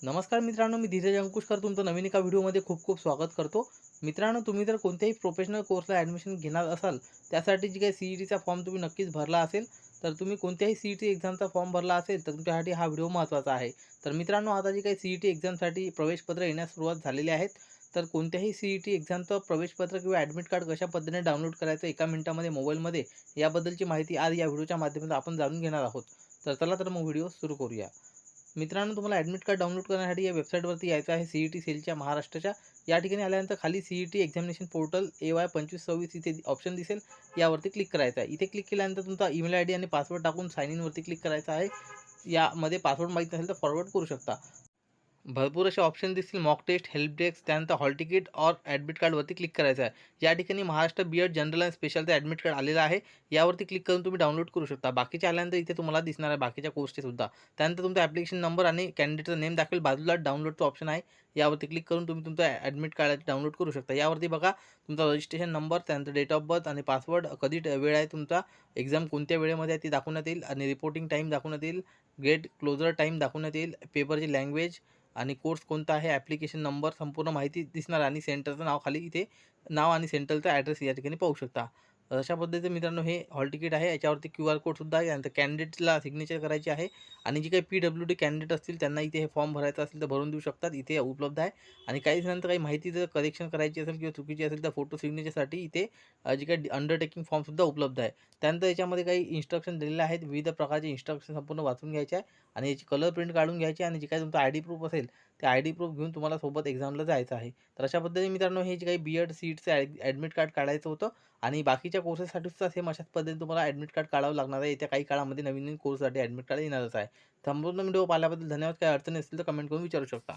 नमस्कार मित्रांनो मी धीरज अंकुशकर. तुमचं नवीन एका व्हिडिओमध्ये खूप खूप स्वागत करतो. मित्रांनो तुम्ही जर कोणत्याही प्रोफेशनल कोर्सला ॲडमिशन घेणार असाल त्यासाठी जी काही सी ई टीचा फॉर्म तुम्ही नक्कीच भरला असेल तर तुम्ही कोणत्याही सी ई टी एक्झामचा फॉर्म भरला असेल तर तुमच्यासाठी हा व्हिडिओ महत्त्वाचा आहे. तर मित्रांनो आता जी काही सी ई टी एक्झामसाठी प्रवेशपत्र येण्यास सुरुवात झालेली आहेत तर कोणत्याही सी ई टी एक्झामचं प्रवेशपत्र किंवा ॲडमिट कार्ड कशा पद्धतीने डाउनलोड करायचं एका मिनिटामध्ये मोबाईलमध्ये याबद्दलची माहिती आज या व्हिडिओच्या माध्यमातून आपण जाणून घेणार आहोत. तर चला तर मग व्हिडिओ सुरू करूया. मित्रांनो तुम्हाला ॲडमिट कार्ड डाउनलोड करण्यासाठी या वेबसाईटवरती यायचं आहे सी ई टी सेलच्या महाराष्ट्राच्या. या ठिकाणी आल्यानंतर खाली C E T examination portal A Y पंचवीस सव्वीस इथे ऑप्शन दिसेल. यावरती क्लिक करायचं आहे. इथे क्लिक केल्यानंतर तुमचा ईमेल आय डी आणि पासवर्ड टाकून साईन इनवरती क्लिक करायचं आहे. यामध्ये पासवर्ड माहीत नसेल तर फॉरवर्ड करू शकता. भरपूर असे ऑप्शन दिसतील. मॉक टेस्ट हेल्प डेस्क त्यानंतर हॉल तिकीट और ॲडमिट कार्डवरती क्लिक करायचं आहे. या ठिकाणी Maharashtra B Ed general and स्पेशलचं admit card आलेलं आहे. यावरती क्लिक करून तुम्ही डाउनलोड करू शकता. बाकीच्या आल्यानंतर इथे तुम्हाला दिसणार आहे बाकीच्या कोर्सचेसुद्धा त्यानंतर तुमचा ॲप्लिकेशन नंबर आणि कॅन्डिडेटचं नेम दाखवेल. बाजूला डाउनलोडचं ऑप्शन आहे. यावरती क्लिक करून तुम्ही तुमचं ॲडमिट कार्ड डाउनलोड करू शकता. यावरती बघा तुमचा रजिस्ट्रेशन नंबर त्यानंतर डेट ऑफ बर्थ आणि पासवर्ड कधी वेळ आहे तुमचा एक्झाम कोणत्या वेळेमध्ये आहे ती दाखवण्यात येईल आणि रिपोर्टिंग टाईम दाखवण्यात येईल गेट क्लोजर टाईम दाखवण्यात येईल पेपरची लँग्वेज आणि कोर्स कोणता आहे ॲप्लिकेशन नंबर संपूर्ण माहिती दिसणार आणि सेंटरचं नाव खाली इथे नाव आणि सेंटरचा ॲड्रेस या ठिकाणी पाहू शकता. अशा पद्धतीचं मित्रांनो हे हॉल तिकीट आहे. याच्यावरती क्यू आर कोडसुद्धा आहे. त्यानंतर कॅन्डिडेटला सिग्नेचर करायची आहे. आणि जी काही पी डब्ल्यू डी कॅन्डिडेट असतील त्यांना इथे हे फॉर्म भरायचं असेल तर भरून देऊ शकतात. इथे उपलब्ध आहे. आणि काही दिवसानंतर काही माहिती जर करेक्शन करायची असेल किंवा चुकीची असेल तर फोटो सिग्नेचरसाठी इथे जे जी काही अंडरटेकिंग फॉर्मसुद्धा उपलब्ध आहे. त्यानंतर याच्यामध्ये काही इन्स्ट्रक्शन दिलेले आहेत. विविध प्रकारचे इन्स्ट्रक्शन संपूर्ण वाचून घ्यायचे आहे. आणि याची कलर प्रिंट काढून घ्यायची आणि जे काही तुमचा आय डी प्रूफ असेल ते आय डी प्रूफ घेऊन तुम्हाला सोबत एक्झामला जायचं आहे. तर अशा पद्धतीने मित्रांनो हे जे काही बी एड सीटचं ॲडमिट कार्ड काढायचं होतं आणि बाकीच्या कोर्सेससाठी सेम अशाच पद्धतीने तुम्हाला ॲडमिट कार्ड काढावं लागणार आहे. येत्या काही काळामध्ये नवीन नवीन कोर्ससाठी ॲडमिट कार्ड येणारच आहे. संपूर्ण व्हिडिओ पाहिल्याबद्दल धन्यवाद. काही अडचणी असतील तर कमेंट करून विचारू शकता.